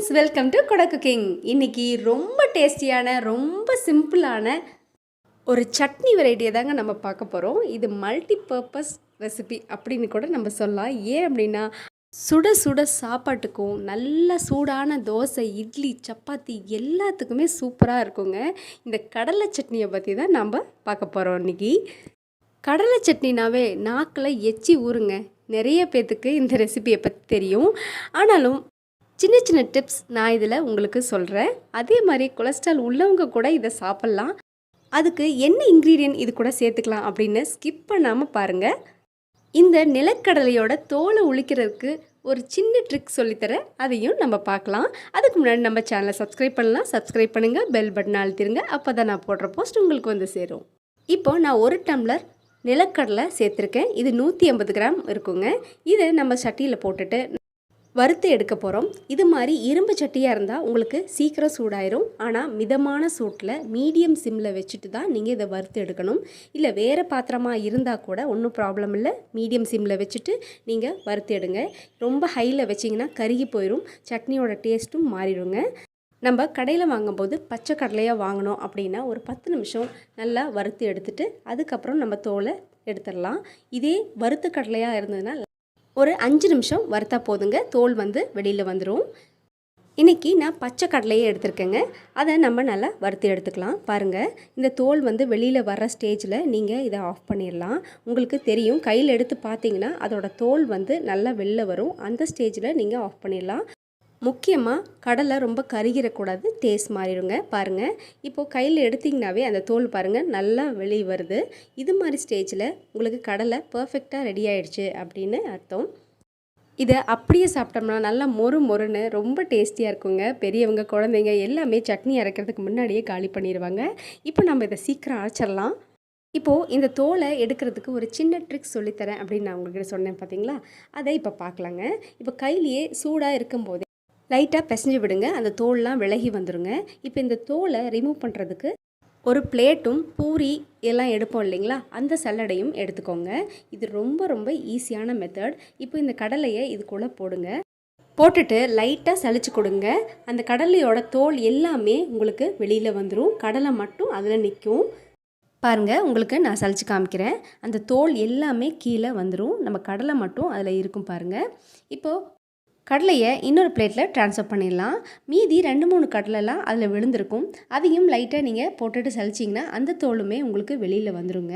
Friends welcome to கொட cooking இன்றைக்கி ரொம்ப டேஸ்டியான ரொம்ப சிம்பிளான ஒரு சட்னி வெரைட்டியை தாங்க நம்ம பார்க்க போகிறோம் இது மல்டி பர்பஸ் ரெசிபி அப்படின்னு கூட நம்ம சொல்லலாம். ஏன் அப்படின்னா சுட சுட சாப்பாட்டுக்கும் நல்ல சூடான தோசை இட்லி சப்பாத்தி எல்லாத்துக்குமே சூப்பராக இருக்குங்க. இந்த கடலை சட்னியை பற்றி தான் நம்ம பார்க்க போகிறோம் இன்றைக்கி கடலை சட்னினாவே நாக்கில் எச்சி ஊறுங்க. நிறைய பேர்த்துக்கு இந்த ரெசிபியை பற்றி தெரியும். ஆனாலும் சின்ன சின்ன டிப்ஸ் நான் இதில் உங்களுக்கு சொல்கிறேன் அதே மாதிரி கொலஸ்ட்ரால் உள்ளவங்க கூட இதை சாப்பிட்லாம். அதுக்கு என்ன இன்க்ரீடியன்ட் இது கூட சேர்த்துக்கலாம் அப்படின்னு ஸ்கிப் பண்ணாமல் பாருங்கள் இந்த நிலக்கடலையோட தோலை உழிக்கிறதுக்கு ஒரு சின்ன ட்ரிக் சொல்லித்தரேன். அதையும் நம்ம பார்க்கலாம். அதுக்கு முன்னாடி நம்ம சேனலை சப்ஸ்கிரைப் பண்ணலாம். சப்ஸ்கிரைப் பண்ணுங்கள் பெல் பட்டன் அழுத்திருங்க. அப்போ தான் நான் போடுற போஸ்ட் உங்களுக்கு வந்து சேரும். இப்போ நான் ஒரு டம்ளர் நிலக்கடலை சேர்த்துருக்கேன். இது நூற்றி ஐம்பது கிராம் இருக்குங்க. இதை நம்ம சட்டியில் போட்டுட்டு வறுத்து எடுக்க போகிறோம் இது மாதிரி இரும்பு சட்டியாக இருந்தால் உங்களுக்கு சீக்கிரம் சூடாயிரும். ஆனால் மிதமான சூட்டில் மீடியம் சிம்மில் வச்சுட்டு தான் நீங்கள் இதை வறுத்து எடுக்கணும். இல்லை வேறு பாத்திரமாக இருந்தால் கூட ஒன்றும் ப்ராப்ளம் இல்லை. மீடியம் சிம்மில் வச்சுட்டு நீங்கள் வறுத்து எடுங்க. ரொம்ப ஹையில் வச்சிங்கன்னா கருகி போயிடும் சட்னியோட டேஸ்ட்டும் மாறிடுங்க. நம்ம கடையில் வாங்கும்போது பச்சை கடலையாக வாங்கினோம் அப்படின்னா ஒரு பத்து நிமிஷம் நல்லா வறுத்து எடுத்துட்டு அதுக்கப்புறம் நம்ம தோலை எடுத்துடலாம். இதே வறுத்த கடலையாக இருந்ததுன்னா ஒரு அஞ்சு நிமிஷம் வறுத்தா போதுங்க. தோல் வந்து வெளியில் வந்துடும் இன்றைக்கி நான் பச்சை கடலையே எடுத்திருக்கேங்க. அதை நம்ம நல்லா வறுத்து எடுத்துக்கலாம். பாருங்கள் இந்த தோல் வந்து வெளியில் வர்ற ஸ்டேஜில் நீங்கள் இதை ஆஃப் பண்ணிடலாம். உங்களுக்கு தெரியும் கையில் எடுத்து பார்த்தீங்கன்னா அதோட தோல் வந்து நல்லா வெளில வரும். அந்த ஸ்டேஜில் நீங்கள் ஆஃப் பண்ணிடலாம். முக்கியமாக கடலை ரொம்ப கருகிடக்கூடாது டேஸ்ட் மாறிடுங்க. பாருங்கள் இப்போது கையில் எடுத்திங்கனாவே அந்த தோல் பாருங்கள் நல்லா வெளியே வருது. இது மாதிரி ஸ்டேஜில் உங்களுக்கு கடலை பர்ஃபெக்டாக ரெடி ஆயிடுச்சு அப்படின்னு அர்த்தம். இதை அப்படியே சாப்பிட்டோம்னா நல்லா மொறு மொறுன்னு ரொம்ப டேஸ்டியாக இருக்குங்க. பெரியவங்க குழந்தைங்க எல்லாமே சட்னி அரைக்கிறதுக்கு முன்னாடியே காலி பண்ணிடுவாங்க. இப்போ நம்ம இதை சீக்கிரம் அரைச்சிடலாம். இப்போது இந்த தோலை எடுக்கிறதுக்கு ஒரு சின்ன ட்ரிக்ஸ் சொல்லித்தரேன் அப்படின்னு நான் உங்கள்கிட்ட சொன்னேன் பார்த்தீங்களா அதை இப்போ பார்க்கலாங்க. இப்போ கையிலேயே சூடாக இருக்கும்போதே லைட்டாக பிசைஞ்சு விடுங்க. அந்த தோல்லாம் விலகி வந்துடுங்க இப்போ இந்த தோலை ரிமூவ் பண்ணுறதுக்கு ஒரு பிளேட்டும் பூரி எல்லாம் எடுப்போம் இல்லைங்களா? அந்த சல்லடையும் எடுத்துக்கோங்க. இது ரொம்ப ரொம்ப ஈஸியான மெத்தட் இப்போ இந்த கடலையை இதுக்குள்ளே போடுங்க. போட்டுட்டு லைட்டாக சளிச்சு கொடுங்க. அந்த கடலையோட தோல் எல்லாமே உங்களுக்கு வெளியில் வந்துடும் கடலை மட்டும் அதில் நிற்கும். பாருங்கள் உங்களுக்கு நான் சளிச்சு காமிக்கிறேன். அந்த தோல் எல்லாமே கீழே வந்துடும் நம்ம கடலை மட்டும் அதில் இருக்கும் பாருங்கள் இப்போது கடலையை இன்னொரு பிளேட்டில் ட்ரான்ஸ்ஃபர் பண்ணிடலாம். மீதி ரெண்டு மூணு கடலைலாம் அதில் விழுந்திருக்கும். அதையும் லைட்டாக நீங்கள் போட்டுட்டு சலிச்சிங்கன்னா அந்த தோலுமே உங்களுக்கு வெளியில் வந்துருங்க.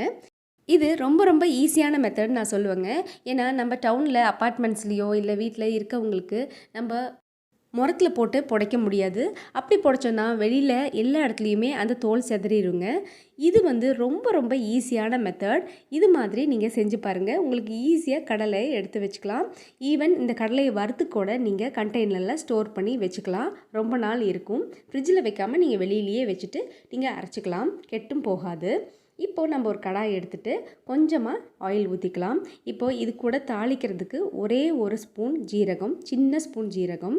இது ரொம்ப ரொம்ப ஈஸியான மெத்தட் நான் சொல்லுவேங்க. ஏன்னா நம்ம டவுனில் அப்பார்ட்மெண்ட்ஸ்லேயோ இல்லை வீட்டில் இருக்கவங்களுக்கு நம்ம முரத்தில் போட்டு புடைக்க முடியாது. அப்படி புடைச்சோன்னா வெளியில் எல்லா இடத்துலையுமே அந்த தோல் செதறிடுங்க இது வந்து ரொம்ப ரொம்ப ஈஸியான மெத்தட் இது மாதிரி நீங்கள் செஞ்சு பாருங்கள் உங்களுக்கு ஈஸியாக கடலை எடுத்து வச்சுக்கலாம். ஈவன் இந்த கடலையை வறுத்து கூட நீங்கள் கண்டெய்னரில் ஸ்டோர் பண்ணி வச்சுக்கலாம். ரொம்ப நாள் இருக்கும். ஃப்ரிட்ஜில் வைக்காமல் நீங்கள் வெளியிலேயே வச்சுட்டு நீங்கள் அரைச்சிக்கலாம். கெட்டும் போகாது. இப்போது நம்ம ஒரு கடாய் எடுத்துகிட்டு கொஞ்சமாக ஆயில் ஊற்றிக்கலாம் இப்போது இது கூட தாளிக்கிறதுக்கு ஒரே ஒரு ஸ்பூன் ஜீரகம் சின்ன ஸ்பூன் ஜீரகம்.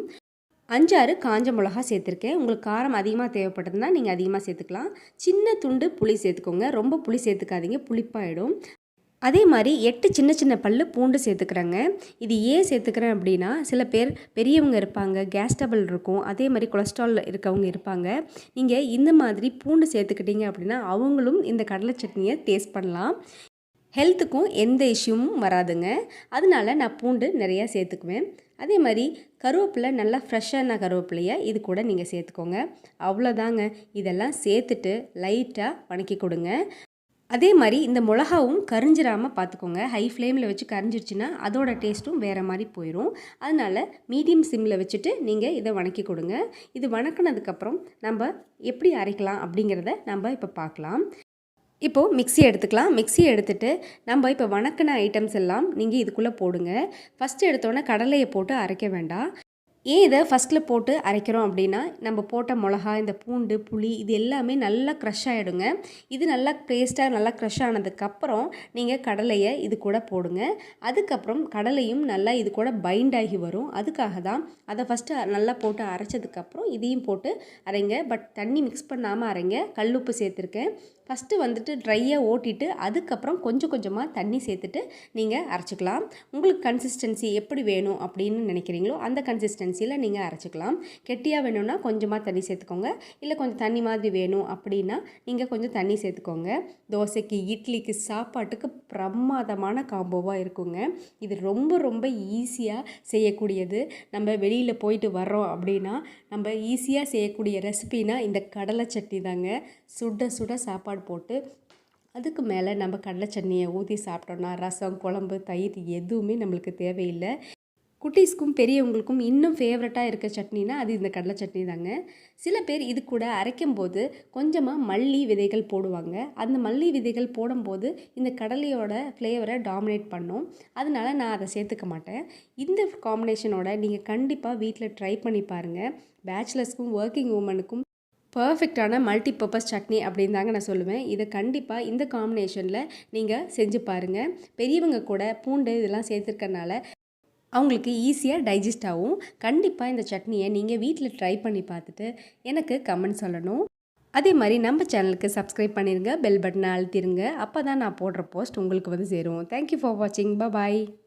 அஞ்சாறு காஞ்ச மிளகா சேர்த்துருக்கேன். உங்களுக்கு காரம் அதிகமாக தேவைப்பட்டதுன்னா நீங்கள் அதிகமாக சேர்த்துக்கலாம். சின்ன துண்டு புளி சேர்த்துக்கோங்க. ரொம்ப புளி சேர்த்துக்காதீங்க. புளிப்பாயிடும். அதே மாதிரி எட்டு சின்ன சின்ன பல் பூண்டு சேர்த்துக்கிறாங்க. இது ஏன் சேர்த்துக்கிறேன் அப்படின்னா சில பேர் பெரியவங்க இருப்பாங்க கேஸ் டபுள் இருக்கும். அதே மாதிரி கொலஸ்ட்ரால் இருக்கவங்க இருப்பாங்க. நீங்கள் இந்த மாதிரி பூண்டு சேர்த்துக்கிட்டீங்க அப்படின்னா அவங்களும் இந்த கடலை சட்னியை டேஸ்ட் பண்ணலாம். ஹெல்த்துக்கும் எந்த இஷ்யூவும் வராதுங்க. அதனால நான் பூண்டு நிறையா சேர்த்துக்குவேன். அதே மாதிரி கருவேப்பிலை நல்லா ஃப்ரெஷ்ஷான கருவேப்பிலையை இது கூட நீங்கள் சேர்த்துக்கோங்க. அவ்வளோதாங்க. இதெல்லாம் சேர்த்துட்டு லைட்டாக வணக்கி கொடுங்க. அதே மாதிரி இந்த மிளகாவும் கரிஞ்சிராமல் பார்த்துக்கோங்க. ஹை ஃப்ளேமில் வச்சு கரிஞ்சிருச்சுன்னா அதோட டேஸ்ட்டும் வேறு மாதிரி போயிடும் அதனால் மீடியம் சிம்மில் வச்சுட்டு நீங்கள் இதை வணக்கி கொடுங்க. இது வணக்கினதுக்கப்புறம் நம்ம எப்படி அரைக்கலாம் அப்படிங்கிறத நம்ம இப்போ பார்க்கலாம். இப்போது மிக்ஸி எடுத்துக்கலாம். மிக்சி எடுத்துகிட்டு நம்ம இப்போ வணக்கின ஐட்டம்ஸ் எல்லாம் நீங்கள் இதுக்குள்ளே போடுங்க. ஃபஸ்ட்டு எடுத்தோன்னே கடலையை போட்டு அரைக்க வேண்டாம். ஏன் இதை ஃபஸ்ட்டில் போட்டு அரைக்கிறோம் அப்படின்னா நம்ம போட்ட மிளகா இந்த பூண்டு புளி இது எல்லாமே நல்லா க்ரஷ் ஆகிடுங்க இது நல்லா பேஸ்ட்டாக நல்லா க்ரஷ் ஆனதுக்கப்புறம் நீங்கள் கடலையை இது கூட போடுங்க. அதுக்கப்புறம் கடலையும் நல்லா இது கூட பைண்ட் ஆகி வரும். அதுக்காக தான் அதை ஃபஸ்ட்டு நல்லா போட்டு அரைச்சதுக்கப்புறம் இதையும் போட்டு அரைங்க. பட் தண்ணி மிக்ஸ் பண்ணாமல் அரைங்க. கல்லுப்பு சேர்த்துருக்கேன். ஃபஸ்ட்டு வந்துட்டு ட்ரையாக ஓட்டிட்டு அதுக்கப்புறம் கொஞ்சம் கொஞ்சமாக தண்ணி சேர்த்துட்டு நீங்கள் அரைச்சிக்கலாம். உங்களுக்கு கன்சிஸ்டன்சி எப்படி வேணும் அப்படின்னு நினைக்கிறீங்களோ அந்த கன்சிஸ்டன்சியில் நீங்கள் அரைச்சிக்கலாம். கெட்டியாக வேணும்னா கொஞ்சமாக தண்ணி சேர்த்துக்கோங்க. இல்லை கொஞ்சம் தண்ணி மாதிரி வேணும் அப்படின்னா நீங்கள் கொஞ்சம் தண்ணி சேர்த்துக்கோங்க. தோசைக்கு இட்லிக்கு சாப்பாட்டுக்கு பிரமாதமான காம்போவாக இருக்குங்க. இது ரொம்ப ரொம்ப ஈஸியாக செய்யக்கூடியது. நம்ம வெளியில் போயிட்டு வர்றோம் அப்படின்னா நம்ம ஈஸியாக செய்யக்கூடிய ரெசிபினா இந்த கடலை சட்னி தாங்க. சுட சுட சாப்பாடு போட்டு அதுக்கு மேலே நம்ம கடலை சட்னியை ஊற்றி சாப்பிட்டோன்னா ரசம் குழம்பு தயிர் எதுவுமே நம்மளுக்கு தேவையில்லை. குட்டீஸ்க்கும் பெரியவங்களுக்கும் இன்னும் ஃபேவரட்டாக இருக்க சட்னினா அது இந்த கடலை சட்னி தாங்க. சில பேர் இது கூட அரைக்கும் போது கொஞ்சமாக மல்லி விதைகள் போடுவாங்க. அந்த மல்லி விதைகள் போடும்போது இந்த கடலையோட ஃப்ளேவரை டாமினேட் பண்ணும். அதனால நான் அதை சேர்த்துக்க மாட்டேன். இந்த காம்பினேஷனோட நீங்கள் கண்டிப்பாக வீட்டில் ட்ரை பண்ணி பாருங்கள் பேச்சுலர்ஸ்க்கும் ஒர்க்கிங் உமனுக்கும் பர்ஃபெக்டான மல்டி பர்பஸ் சட்னி அப்படின்னு தாங்க நான் சொல்லுவேன். இதை கண்டிப்பாக இந்த காம்பினேஷனில் நீங்கள் செஞ்சு பாருங்கள் பெரியவங்க கூட பூண்டு இதெல்லாம் சேர்த்துருக்கனால அவங்களுக்கு ஈஸியாக டைஜஸ்ட் ஆகும். கண்டிப்பாக இந்த சட்னியை நீங்கள் வீட்டில் ட்ரை பண்ணி பார்த்துட்டு எனக்கு கமெண்ட் சொல்லணும். அதே மாதிரி நம்ம சேனலுக்கு சப்ஸ்கிரைப் பண்ணிடுங்க பெல் பட்டனை அழுத்திடுங்க அப்போ தான் நான் போடுற போஸ்ட் உங்களுக்கு வந்து சேரும். தேங்க்யூ ஃபார் வாட்சிங் பாய்